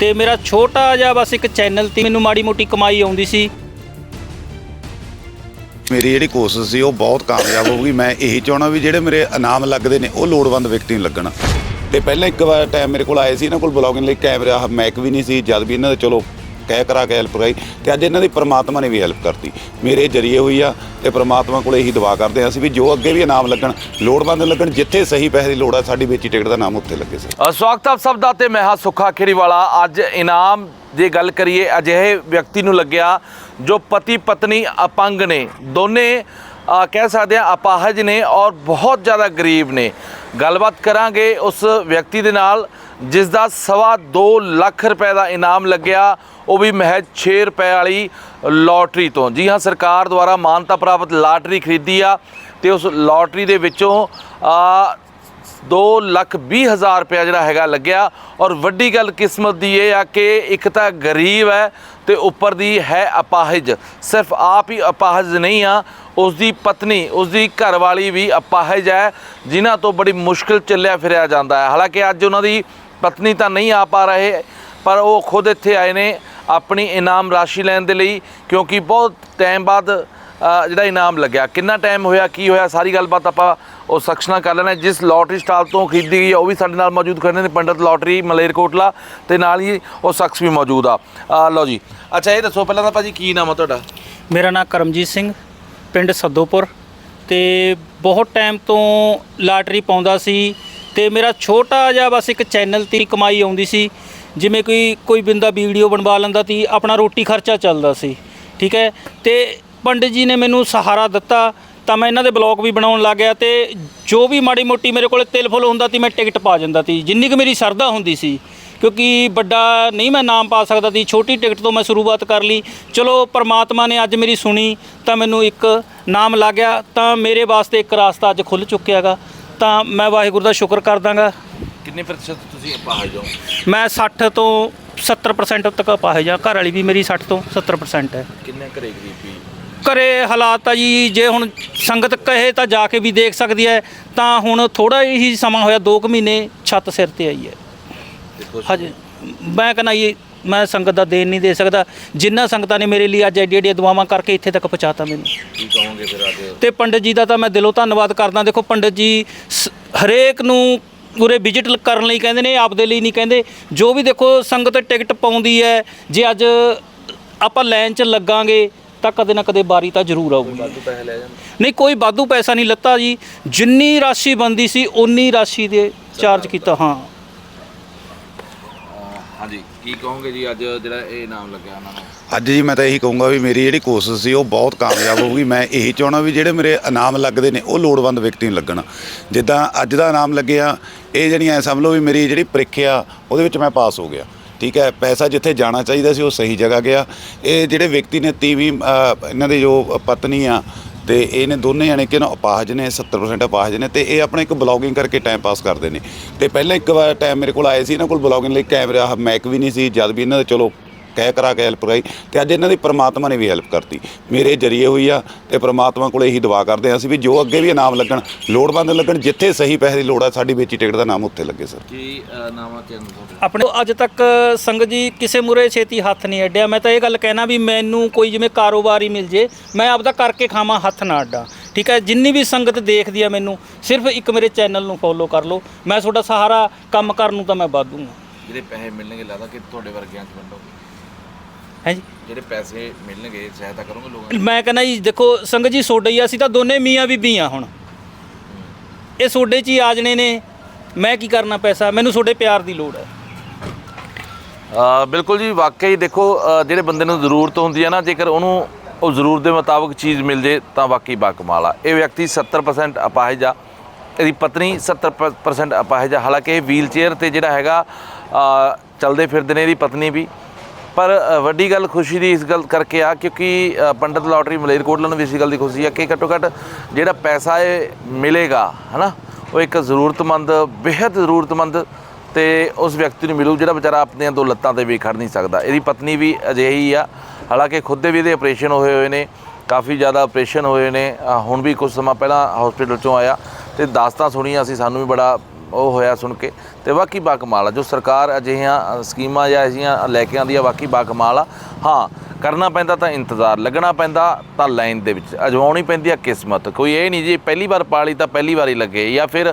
ਤੇ ਮੇਰਾ ਛੋਟਾ ਜਿਹਾ ਬਸ ਇੱਕ ਚੈਨਲ ਤੇ ਮੈਨੂੰ ਮਾੜੀ ਮੋਟੀ ਕਮਾਈ ਆਉਂਦੀ ਸੀ। ਮੇਰੀ ਜਿਹੜੀ ਕੋਸ਼ਿਸ਼ ਸੀ, ਉਹ ਬਹੁਤ ਕਾਮਯਾਬ ਹੋ ਗਈ। ਮੈਂ ਇਹੀ ਚਾਹਣਾ ਵੀ ਜਿਹੜੇ ਮੇਰੇ ਇਨਾਮ ਲੱਗਦੇ ਨੇ, ਉਹ ਲੋੜਵੰਦ ਵਿਅਕਤੀ ਨੂੰ ਲੱਗਣ। ਤੇ ਪਹਿਲਾਂ ਇੱਕ ਵਾਰ ਟਾਈਮ ਮੇਰੇ ਕੋਲ ਆਏ ਸੀ, ਇਹਨਾਂ ਕੋਲ ਬਲੌਗਿੰਗ ਲਈ ਕੈਮਰਾ ਮੈਕ ਵੀ ਨਹੀਂ ਸੀ। ਜਦ ਵੀ ਇਹਨਾਂ ਦੇ ਚਲੋ ਕਹਿ ਕਰਾ ਕੇ ਹੈਲਪ ਕਰਾਈ ਤੇ ਅੱਜ ਇਹਨਾਂ ਦੀ ਪ੍ਰਮਾਤਮਾ ਨੇ ਵੀ ਹੈਲਪ ਕਰਤੀ। ਮੇਰੇ ਜਰੀਏ ਹੋਈ ਆ ਤੇ ਪ੍ਰਮਾਤਮਾ ਕੋਲ ਇਹੀ ਦੁਆ ਕਰਦੇ ਹਾਂ ਅਸੀਂ ਵੀ ਜੋ ਅੱਗੇ ਵੀ ਇਨਾਮ ਲੱਗਣ, ਲੋੜਵੰਦ ਲੱਗਣ, ਜਿੱਥੇ ਸਹੀ ਪੈਸੇ ਦੀ ਲੋੜ ਆ, ਸਾਡੀ ਵੇਚੀ ਟਿਕਟ ਦਾ ਨਾਮ ਉੱਥੇ ਲੱਗੇ ਸਰ। ਸਵਾਗਤ ਆਪ ਸਭ ਦਾ ਤੇ ਮੈਂ ਹਾਂ ਸੁੱਖਾ ਖੇੜੀਵਾਲਾ। ਅੱਜ ਇਨਾਮ ਜੇ ਗੱਲ ਕਰੀਏ, ਅਜਿਹੇ ਵਿਅਕਤੀ ਨੂੰ ਲੱਗਿਆ ਜੋ ਪਤੀ ਪਤਨੀ ਅਪੰਗ ਨੇ। ਦੋਨੇ ਕਹਿ ਸਕਦੇ ਆ ਅਪਾਹਜ ਨੇ ਔਰ ਬਹੁਤ ਜ਼ਿਆਦਾ ਗਰੀਬ ਨੇ। ਗੱਲਬਾਤ ਕਰਾਂਗੇ ਉਸ ਵਿਅਕਤੀ ਦੇ ਨਾਲ, ਜਿਸ ਦਾ ਸਵਾ 2 ਲੱਖ ਰੁਪਏ ਦਾ ਇਨਾਮ ਲੱਗਿਆ, ਉਹ ਵੀ ਮਹਿਜ 6 ਰੁਪਏ ਵਾਲੀ ਲੋਟਰੀ ਤੋਂ। ਜੀ ਹਾਂ, ਸਰਕਾਰ ਦੁਆਰਾ ਮਾਨਤਾ ਪ੍ਰਾਪਤ ਲਾਟਰੀ ਖਰੀਦੀ ਆ ਤੇ ਉਸ ਲੋਟਰੀ ਦੇ ਵਿੱਚੋਂ ਅ, ਦੋ ਲੱਖ ਵੀਹ ਹਜ਼ਾਰ ਰੁਪਇਆ ਜਿਹੜਾ ਹੈਗਾ ਲੱਗਿਆ। ਔਰ ਵੱਡੀ ਗੱਲ ਕਿਸਮਤ ਦੀ ਇਹ ਆ ਕਿ ਇੱਕ ਤਾਂ ਗਰੀਬ ਹੈ ਤੇ ਉੱਪਰ ਦੀ ਹੈ ਅਪਾਹਜ। ਸਿਰਫ ਆਪ ਹੀ ਅਪਾਹਜ ਨਹੀਂ ਆ ਉਸ ਦੀ ਪਤਨੀ ਉਸ ਦੀ ਘਰਵਾਲੀ ਵੀ ਅਪਾਹਜ ਹੈ ਜਿਨ੍ਹਾਂ ਤੋਂ ਬੜੀ ਮੁਸ਼ਕਿਲ ਚੱਲਿਆ ਫਿਰਿਆ ਜਾਂਦਾ ਹੈ। ਹਾਲਾਂਕਿ ਅੱਜ ਉਹਨਾਂ ਦੀ ਪਤਨੀ ਤਾਂ ਨਹੀਂ ਆ ਪਾ ਰਹੇ ਪਰ ਉਹ ਖੁਦ ਇੱਥੇ ਆਏ ਨੇ ਆਪਣੀ ਇਨਾਮ ਰਾਸ਼ੀ ਲੈਣ ਦੇ ਲਈ ਕਿਉਂਕਿ ਬਹੁਤ ਟਾਈਮ ਬਾਅਦ ਜਿਹੜਾ ਇਨਾਮ ਲੱਗਿਆ, ਕਿੰਨਾ ਟਾਈਮ ਹੋਇਆ, ਕੀ ਹੋਇਆ, ਸਾਰੀ ਗੱਲਬਾਤ ਆਪਾਂ ਉਹ ਸ਼ਖਸ ਨਾਲ ਕਰ ਲੈਣਾ ਜਿਸ ਲੋਟਰੀ ਸਟਾਲ ਤੋਂ ਖਰੀਦੀ ਗਈ ਹੈ, ਉਹ ਵੀ ਸਾਡੇ ਨਾਲ ਮੌਜੂਦ ਖੜੇ ਨੇ, ਪੰਡਤ ਲੋਟਰੀ ਮਲੇਰਕੋਟਲਾ ਤੇ ਨਾਲ ਹੀ ਉਹ ਸ਼ਖਸ ਵੀ ਮੌਜੂਦ ਆ। ਲਓ ਜੀ। ਅੱਛਾ, ਇਹ ਦੱਸੋ ਪਹਿਲਾਂ ਤਾਂ ਭਾਜੀ, ਕੀ ਨਾਮ ਆ ਤੁਹਾਡਾ? ਮੇਰਾ ਨਾਮ ਕਰਮਜੀਤ ਸਿੰਘ, ਪਿੰਡ ਸੱਦੋਪੁਰ। ਤੇ ਬਹੁਤ ਟਾਈਮ ਤੋਂ ਲਾਟਰੀ ਪਾਉਂਦਾ ਸੀ ਤੇ ਮੇਰਾ ਛੋਟਾ ਜਿਹਾ ਬਸ ਇੱਕ ਚੈਨਲ ਤੇ ਕਮਾਈ ਆਉਂਦੀ ਸੀ। ਜਿਵੇਂ ਕੋਈ ਕੋਈ ਬੰਦਾ ਵੀਡੀਓ ਬਣਵਾ ਲੈਂਦਾ ਸੀ, ਆਪਣਾ ਰੋਟੀ ਖਰਚਾ ਚੱਲਦਾ ਸੀ। ਠੀਕ ਹੈ? ਤੇ ਪੰਡਿਤ ਜੀ ਨੇ ਮੈਨੂੰ ਸਹਾਰਾ ਦਿੱਤਾ ਤਾਂ ਮੈਂ ਇਹਨਾਂ ਦੇ ਬਲੌਗ ਵੀ ਬਣਾਉਣ ਲੱਗ ਗਿਆ ਤੇ ਜੋ ਵੀ ਮਾੜੀ ਮੋਟੀ ਮੇਰੇ ਕੋਲ ਤਿਲ ਫੁੱਲ ਹੁੰਦਾ ਸੀ ਮੈਂ ਟਿਕਟ ਪਾ ਜਾਂਦਾ ਸੀ। ਜਿੰਨੀ ਕੁ ਮੇਰੀ ਸਰਦਾ ਹੁੰਦੀ ਸੀ ਕਿਉਂਕਿ ਵੱਡਾ ਨਹੀਂ ਮੈਂ ਨਾਮ ਪਾ ਸਕਦਾ ਸੀ ਛੋਟੀ ਟਿਕਟ ਤੋਂ ਮੈਂ ਸ਼ੁਰੂਆਤ ਕਰ ਲਈ। ਚਲੋ ਪ੍ਰਮਾਤਮਾ ਨੇ ਅੱਜ ਮੇਰੀ ਸੁਣੀ ਤਾਂ ਮੈਨੂੰ ਇੱਕ ਨਾਮ ਲੱਗ ਗਿਆ ਤਾਂ ਮੇਰੇ ਵਾਸਤੇ ਇੱਕ ਰਾਸਤਾ ਅੱਜ ਖੁੱਲ ਚੁੱਕਿਆਗਾ ਤਾਂ ਮੈਂ ਵਾਹਿਗੁਰੂ ਦਾ ਸ਼ੁਕਰ ਕਰਦਾਗਾ ਕਿੰਨੇ ਪ੍ਰਤੀਸ਼ਤ ਤੁਸੀਂ ਅਪਾਹਜ ਹੋ? ਮੈਂ 60 ਤੋਂ 70% ਤੱਕ ਅਪਾਹਜ ਹਾਂ ਘਰ ਵਾਲੀ ਵੀ ਮੇਰੀ 60 ਤੋਂ 70% ਹੈ। ਕਿੰਨੇ ਘਰੇ ਗਰੀਬੀ? ਘਰੇ ਹਾਲਾਤ ਆ ਜੀ ਜੇ ਹੁਣ ਸੰਗਤ ਕਹੇ ਤਾਂ ਜਾ ਕੇ ਵੀ ਦੇਖ ਸਕਦੀ ਹੈ ਤਾਂ ਹੁਣ ਥੋੜਾ ਹੀ ਸਮਾਂ ਹੋਇਆ 2 ਕੁ ਮਹੀਨੇ ਛੱਤ ਸਿਰ ਤੇ ਆਈ ਹੈ। ਹਜੇ ਮੈਂ ਕਹਿੰਦਾ ਇਹ ਮੈਂ ਸੰਗਤ ਦਾ ਦੇਣ ਨਹੀਂ ਦੇ ਸਕਦਾ ਜਿੰਨਾ ਸੰਗਤਾਂ ਨੇ ਮੇਰੇ ਲਈ ਅੱਜ ਐਡੀ ਐਡੀਆਂ ਦੁਆਵਾਂ ਕਰਕੇ ਇੱਥੇ ਤੱਕ ਪਹੁੰਚਾਤਾ ਮੈਨੂੰ। ਕੀ ਕਹੋਗੇ ਫਿਰ ਅੱਜ? ਤੇ ਪੰਡਿਤ ਜੀ ਦਾ ਤਾਂ ਮੈਂ ਦਿਲੋਂ ਧੰਨਵਾਦ ਕਰਦਾ ਦੇਖੋ ਪੰਡਿਤ ਜੀ ਸ- ਹਰੇਕ ਨੂੰ ਉਰੇ ਵਿਜ਼ਿਟ ਕਰਨ ਲਈ ਕਹਿੰਦੇ ਨੇ ਆਪਦੇ ਲਈ ਨਹੀਂ ਕਹਿੰਦੇ ਜੋ ਵੀ ਦੇਖੋ ਸੰਗਤ ਟਿਕਟ ਪਾਉਂਦੀ ਹੈ ਜੇ ਅੱਜ ਆਪਾਂ ਲਾਈਨ 'ਚ ਲੱਗਾਂਗੇ ਤਾਂ ਕਦੇ ਨਾ ਕਦੇ ਬਾਰੀ ਤਾਂ ਜ਼ਰੂਰ ਆਊਗੀ। ਵਾਧੂ ਪੈਸੇ ਲੈ ਜਾਂਦੇ ਨਹੀਂ ਕੋਈ ਵਾਧੂ ਪੈਸਾ ਨਹੀਂ ਲੱਤਾ ਜੀ। ਜਿੰਨੀ ਰਾਸ਼ੀ ਬੰਦੀ ਸੀ ਉਨੀ ਰਾਸ਼ੀ ਦੇ ਚਾਰਜ ਕੀਤਾ ਹਾਂ। ਹਾਂਜੀ ਕੀ ਕਹੋਗੇ ਜੀ? ਅੱਜ ਜਿਹੜਾ ਇਹ ਇਨਾਮ ਲੱਗਿਆ ਉਹਨਾਂ ਨੂੰ। ਅੱਜ ਜੀ ਮੈਂ ਤਾਂ ਇਹੀ ਕਹੂੰਗਾ ਵੀ ਮੇਰੀ ਜਿਹੜੀ ਕੋਸ਼ਿਸ਼ ਸੀ ਉਹ ਬਹੁਤ ਕਾਮਯਾਬ ਹੋ ਗਈ ਮੈਂ ਇਹੀ ਚਾਹਣਾ ਵੀ ਜਿਹੜੇ ਮੇਰੇ ਇਨਾਮ ਲੱਗਦੇ ਨੇ ਉਹ ਲੋੜਵੰਦ ਵਿਅਕਤੀ ਨੂੰ ਲੱਗਣ। ਜਿੱਦਾਂ ਅੱਜ ਦਾ ਇਨਾਮ ਲੱਗਿਆ ਇਹ ਜਿਹੜੀਆਂ ਸਮਝ ਲਓ ਵੀ ਮੇਰੀ ਜਿਹੜੀ ਪ੍ਰੀਖਿਆ ਉਹਦੇ ਵਿੱਚ ਮੈਂ ਪਾਸ ਹੋ ਗਿਆ। ਠੀਕ ਹੈ ਪੈਸਾ ਜਿੱਥੇ ਜਾਣਾ ਚਾਹੀਦਾ ਸੀ ਉਹ ਸਹੀ ਜਗ੍ਹਾ ਗਿਆ। ਇਹ ਜਿਹੜੇ ਵਿਅਕਤੀ ਨੇ ਤੀਵੀਂ ਅ, ਇਹਨਾਂ ਦੇ ਜੋ ਪਤਨੀ ਆ ਤੇ ਇਹਨੇ ਦੋਨੇ ਜਾਣੇ ਕਿ ਨਾ ਅਪਾਹਜ ਨੇ 70% ਅਪਾਹਜ ਨੇ ਤੇ ਇਹ ਆਪਣਾ ਇੱਕ ਬਲੌਗਿੰਗ ਕਰਕੇ ਟਾਈਮ ਪਾਸ ਕਰਦੇ ਨੇ। ਤੇ ਪਹਿਲਾਂ ਇੱਕ ਵਾਰ ਟਾਈਮ ਮੇਰੇ ਕੋਲ ਆਏ ਸੀ ਇਹਨਾਂ ਕੋਲ ਬਲੌਗਿੰਗ ਲਈ ਕੈਮਰਾ ਮੈਕ ਵੀ ਨਹੀਂ ਸੀ ਜਦ ਵੀ ਇਹਨਾਂ ਦੇ ਚਲੋ ਕਹਿ ਕਰਾ ਕੇ ਹੈਲਪ ਕਰਾਈ ਤੇ ਅੱਜ ਇਹਨਾਂ ਦੀ ਪ੍ਰਮਾਤਮਾ ਨੇ ਵੀ ਹੈਲਪ ਕਰਤੀ। ਮੇਰੇ ਜਰੀਏ ਹੋਈ ਆ ਤੇ ਪ੍ਰਮਾਤਮਾ ਕੋਲ ਇਹੀ ਦੁਆ ਕਰਦੇ ਹਾਂ ਅਸੀਂ ਵੀ ਜੋ ਅੱਗੇ ਵੀ ਇਨਾਮ ਲੱਗਣ ਲੋੜਵੰਦ ਲੱਗਣ ਜਿੱਥੇ ਸਹੀ ਪੈਸੇ ਦੀ ਲੋੜ ਆ ਸਾਡੀ ਵੇਚੀ ਟਿਕਟ ਦਾ ਨਾਮ ਉੱਥੇ ਲੱਗੇ ਸਰ। ਕੀ ਨਾਮ ਆ ਚੈਨਲ ਤੁਹਾਡਾ? ਆਪਣੇ ਅੱਜ ਤੱਕ ਸੰਗਤ ਜੀ ਕਿਸੇ ਮੁਰੇ ਛੇਤੀ ਹੱਥ ਨਹੀਂ ਅੱਡਿਆ। ਮੈਂ ਤਾਂ ਇਹ ਗੱਲ ਕਹਿਣਾ ਵੀ ਮੈਨੂੰ ਕੋਈ ਜਿਵੇਂ ਕਾਰੋਬਾਰ ਹੀ ਮਿਲ ਜੇ ਮੈਂ ਆਪਦਾ ਕਰਕੇ ਖਾਵਾਂ ਹੱਥ ਨਾ ਅੱਡਾਂ। ਠੀਕ ਹੈ ਜਿੰਨੀ ਵੀ ਸੰਗਤ ਦੇਖਦੀ ਆ ਮੈਨੂੰ ਸਿਰਫ ਇੱਕ ਮੇਰੇ ਚੈਨਲ ਨੂੰ ਫੋਲੋ ਕਰ ਲਓ। ਮੈਂ ਤੁਹਾਡਾ ਸਹਾਰਾ ਕੰਮ ਕਰਨ ਨੂੰ ਤਾਂ ਮੈਂ ਵਾਧੂਗਾ ਜਿਹੜੇ ਪੈਸੇ ਮਿਲਣਗੇ ਲੱਗਦਾ ਕਿ ਤੁਹਾਡੇ ਵਰਗਿਆਂ ਚ ਵੰਡੋਗੇ। ਹੈ ਜੀ ਜਿਹੜੇ ਪੈਸੇ ਮਿਲਣਗੇ ਸਹਾਇਤਾ ਕਰੋਗੇ ਲੋਕਾਂ ਦੀ ਮੈਂ ਕਹਿੰਦਾ ਜੀ ਦੇਖੋ ਸੰਗਤ ਜੀ ਸੋਡੇ ਹੀ ਆ, ਅਸੀਂ ਤਾਂ ਦੋਨੇ ਮੀਆਂ ਬੀਬੀ ਆ ਹੁਣ। ਇਹ ਸੋਡੇ 'ਚ ਹੀ ਆ ਜਣੇ ਨੇ। ਮੈਂ ਕੀ ਕਰਨਾ ਪੈਸਾ? ਮੈਨੂੰ ਤੁਹਾਡੇ ਪਿਆਰ ਦੀ ਲੋੜ ਹੈ। ਅ, ਬਿਲਕੁਲ ਜੀ ਵਾਕਈ ਦੇਖੋ ਅ, ਜਿਹੜੇ ਬੰਦੇ ਨੂੰ ਜ਼ਰੂਰਤ ਹੁੰਦੀ ਹੈ ਨਾ ਜੇਕਰ ਉਹਨੂੰ ਉਹ ਜ਼ਰੂਰਤ ਦੇ ਮੁਤਾਬਕ ਚੀਜ਼ ਮਿਲ ਜੇ ਤਾਂ ਵਾਕਈ ਬਾਕਮਾਲ ਆ। ਇਹ ਵਿਅਕਤੀ 70% ਅਪਾਹਿਜ ਆ ਇਹਦੀ ਪਤਨੀ 70% ਅਪਾਹਿਜ। ਆ ਹਾਲਾਂਕਿ ਇਹ ਵੀਲ ਚੇਅਰ ਤੇ ਜਿਹੜਾ ਹੈਗਾ ਅ, ਚਲਦੇ ਫਿਰਦੇ ਨੇ ਇਹਦੀ ਪਤਨੀ ਵੀ। ਪਰ ਵੱਡੀ ਗੱਲ ਖੁਸ਼ੀ ਦੀ ਇਸ ਗੱਲ ਕਰਕੇ ਆ ਕਿਉਂਕਿ ਅ, ਪੰਡਤ ਲਾਟਰੀ ਮਲੇਰਕੋਟਲਾ ਨੂੰ ਵੀ ਇਸ ਗੱਲ ਦੀ ਖੁਸ਼ੀ ਆ ਕਿ ਘੱਟੋ ਘੱਟ ਜਿਹੜਾ ਪੈਸਾ ਇਹ ਮਿਲੇਗਾ ਹਨਾ ਉਹ ਇੱਕ ਜ਼ਰੂਰਤਮੰਦ ਬੇहद ਜ਼ਰੂਰਤਮੰਦ ਤੇ ਉਸ ਵਿਅਕਤੀ ਨੂੰ ਮਿਲੂ ਜਿਹੜਾ ਵਿਚਾਰਾ ਆਪਣੀਆਂ ਦੋ ਲੱਤਾਂ ਤੇ ਵੀ ਖੜ ਨਹੀਂ ਸਕਦਾ। ਇਹਦੀ ਪਤਨੀ ਵੀ ਅਜਿਹੀ ਆ ਹਾਲਾਂਕਿ ਖੁਦ ਦੇ ਵੀ ਇਹਦੇ ਆਪਰੇਸ਼ਨ ਹੋਏ ਹੋਏ ਨੇ ਕਾਫੀ ਜ਼ਿਆਦਾ ਆਪਰੇਸ਼ਨ ਹੋਏ ਨੇ ਹੁਣ ਵੀ ਕੁਝ ਸਮਾਂ ਪਹਿਲਾਂ ਹਸਪੀਟਲ ਚੋਂ ਆਇਆ ਤੇ ਦਾਸਤਾਂ ਸੁਣੀਆਂ ਅਸੀਂ ਸਾਨੂੰ ਵੀ ਬੜਾ ਉਹ ਹੋਇਆ ਸੁਣ ਕੇ ਤੇ ਵਾਕਈ ਬਾ ਕਮਾਲ ਆ। ਜੋ ਸਰਕਾਰ ਅਜਿਹੀਆਂ ਸਕੀਮਾਂ ਜਾਂ ਅਜਿਹੀਆਂ ਲੈ ਕੇ ਆਉਂਦੀ ਆ ਵਾਕਈ ਬਾ ਕਮਾਲ ਆ। ਹਾਂ ਕਰਨਾ ਪੈਂਦਾ ਤਾਂ ਇੰਤਜ਼ਾਰ ਲੱਗਣਾ ਪੈਂਦਾ ਤਾਂ ਲਾਈਨ ਦੇ ਵਿੱਚ ਅਜਮਾਉਣੀ ਪੈਂਦੀ ਆ ਕਿਸਮਤ। ਕੋਈ ਇਹ ਨਹੀਂ ਜੀ ਪਹਿਲੀ ਵਾਰ ਪਾਲੀ ਤਾਂ ਪਹਿਲੀ ਵਾਰ ਹੀ ਲੱਗੇ ਜਾਂ ਫਿਰ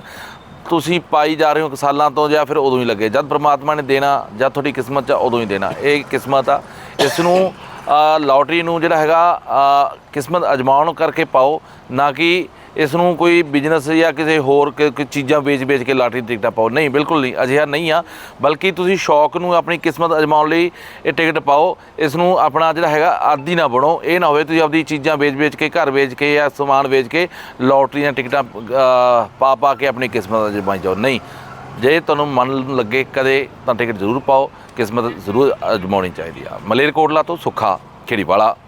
ਤੁਸੀਂ ਪਾਈ ਜਾ ਰਹੇ ਹੋ ਸਾਲਾਂ ਤੋਂ ਜਾਂ ਫਿਰ ਉਦੋਂ ਹੀ ਲੱਗੇ। ਜਦ ਪ੍ਰਮਾਤਮਾ ਨੇ ਦੇਣਾ ਜਾਂ ਤੁਹਾਡੀ ਕਿਸਮਤ 'ਚ ਉਦੋਂ ਹੀ ਦੇਣਾ। ਇਹ ਕਿਸਮਤ ਆ। ਇਸ ਨੂੰ ਅ, ਲਾਟਰੀ ਨੂੰ ਜਿਹੜਾ ਹੈਗਾ ਕਿਸਮਤ ਅਜਮਾਉਣ ਕਰਕੇ ਪਾਓ ਨਾ ਕਿ ਇਸ ਨੂੰ ਕੋਈ ਬਿਜ਼ਨਸ ਜਾਂ ਕਿਸੇ ਹੋਰ ਚੀਜ਼ਾਂ ਵੇਚ-ਵੇਚ ਕੇ ਲਾਟਰੀ ਦੀ ਟਿਕਟਾਂ ਪਾਓ। ਨਹੀਂ, ਬਿਲਕੁਲ ਨਹੀਂ, ਅਜਿਹਾ ਨਹੀਂ ਆ। ਬਲਕਿ ਤੁਸੀਂ ਸ਼ੌਕ ਨੂੰ ਆਪਣੀ ਕਿਸਮਤ ਅਜਮਾਉਣ ਲਈ ਇਹ ਟਿਕਟ ਪਾਓ। ਇਸ ਨੂੰ ਆਪਣਾ ਜਿਹੜਾ ਹੈਗਾ ਆਦੀ ਨਾ ਬਣੋ। ਇਹ ਨਾ ਹੋਵੇ ਤੁਸੀਂ ਆਪਦੀ ਚੀਜ਼ਾਂ ਵੇਚ-ਵੇਚ ਕੇ, ਘਰ ਵੇਚ ਕੇ ਜਾਂ ਸਮਾਨ ਵੇਚ ਕੇ ਲਾਟਰੀ ਦੀਆਂ ਟਿਕਟਾਂ ਪਾ ਪਾ ਕੇ ਆਪਣੀ ਕਿਸਮਤ ਅਜਮਾਈ ਜਾਓ। ਨਹੀਂ, ਜੇ ਤੁਹਾਨੂੰ ਮਨ ਲੱਗੇ ਕਦੇ ਤਾਂ ਟਿਕਟ ਜ਼ਰੂਰ ਪਾਓ। ਕਿਸਮਤ ਜ਼ਰੂਰ ਅਜਮਾਉਣੀ ਚਾਹੀਦੀ ਆ। ਮਲੇਰਕੋਟਲਾ ਤੋਂ ਸੁੱਖਾ, ਖੇੜੀਵਾਲਾ।